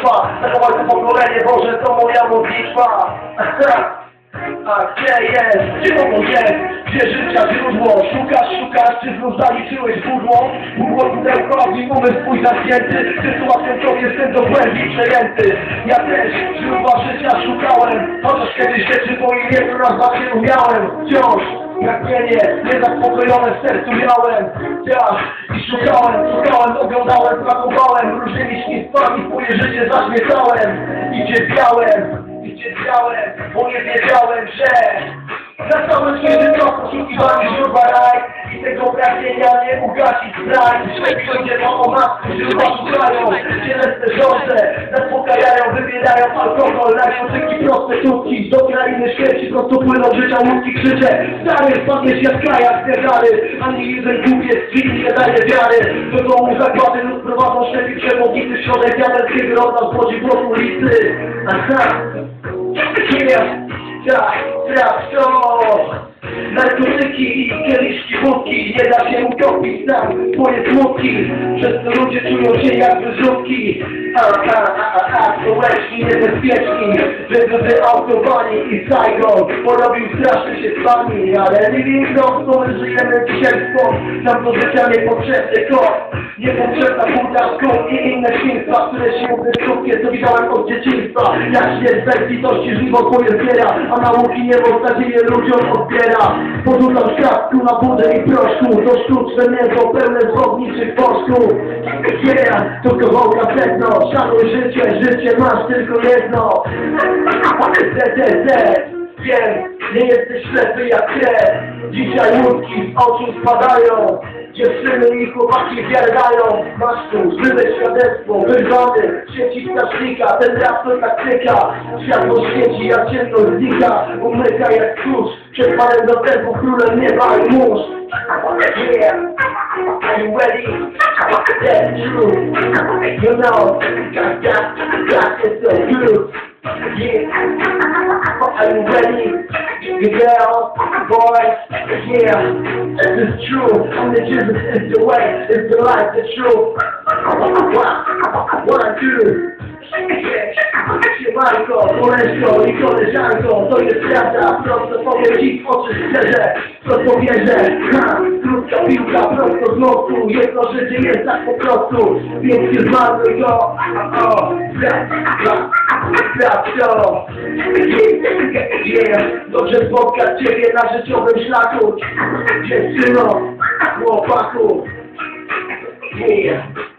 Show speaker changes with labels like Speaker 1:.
Speaker 1: bitwa Zachowaj to pokolenie, Boże, to moja modlitwa A gdzie jest? Gdzie to jest? Gdzie życia źródło? Szukasz, szukasz, czy znów zaliczyłeś pudło? Pudło pudełkowi, umysł twój zamknięty Sytuacją to jestem do głębi przejęty Ja też źródła życia szukałem Chociaż kiedyś rzeczy po imieniu nazwać nie umiałem Wciąż Pragnienie, niezaspokojone sercu miałem. Ja i szukałem, szukałem, oglądałem, pakowałem Różnymi świństwami swoje życie zaśmiecałem I cierpiałem, i cierpiałem, bo nie wiedziałem, że Na całym świecie to poszukiwany źródła raj. I tego pragnienia nie ugasić straj Świat będzie to o matku, źródła szukają Cielesne żądze, zaspokajają, wybierają alkohol Narkotyki, prostytutki, do krainy śmierci Prosto płyną życia łódki, krzyczę Stary, spadniesz jak kajak, zgadzany Ani jeden głupiec, drzwi nie daje wiary Do domu zakłady lub prowadzą ślepi przewodnicy środek. Diabelskiego roda wchodzi w ulicy. Aha, yeah, tak, sprawdź to Narkotyki i kieliszki wódki Nie da się utopić nam twoje smutki. Przez to ludzie czują się jak wyrzutki A, a, a, a, a, społeczni, niebezpieczni Żeby wyautowani i Saigon Porobił strasznie się z wami Ale nie co my żyjemy sport Nam do życia niepotrzebny kot Niepotrzebna buta, skąd i inne świństwa Które się krótkie, co widziałem od dzieciństwa Jak śmierć bez litości żniwo swoje zbiera A nauki nie w nadzieję ludziom odbiera Porzucam światku na budę i proszku To sztuczne niebo pełne zwodniczych poszków Yeah, to kawałka sedno Szanuj życie, życie masz tylko jedno. ZZZ Wiem, nie jesteś ślepy jak krew. Dzisiaj łódki z oczu spadają Dziewczyny i chłopaki wierdają Masz tu żywe świadectwo Wyrwany sieci strażnika Ten raz to taktyka Światło świeci, jak ciemno znika Umyka jak kurz Przed panem dostępu królem nieba i mórz Yeah, are you ready? That's true You know, got that, got it so good Yeah, are you ready? You girls, boys, yeah, this is true. I'm the Jesus, it's the way, it's the life, the truth. One, two. Siemanko, koleżko i koleżanko, to jest prawda, prosto powiem ci oczy szczerze, prosto wierzę, ha, krótka piłka, prosto z nosu, jedno życie jest tak po prostu, więc nie zmarnuj go, o, sprawdź, to, yeah, dobrze spotkać ciebie na życiowym szlaku, dziewczyno, chłopaku, yeah.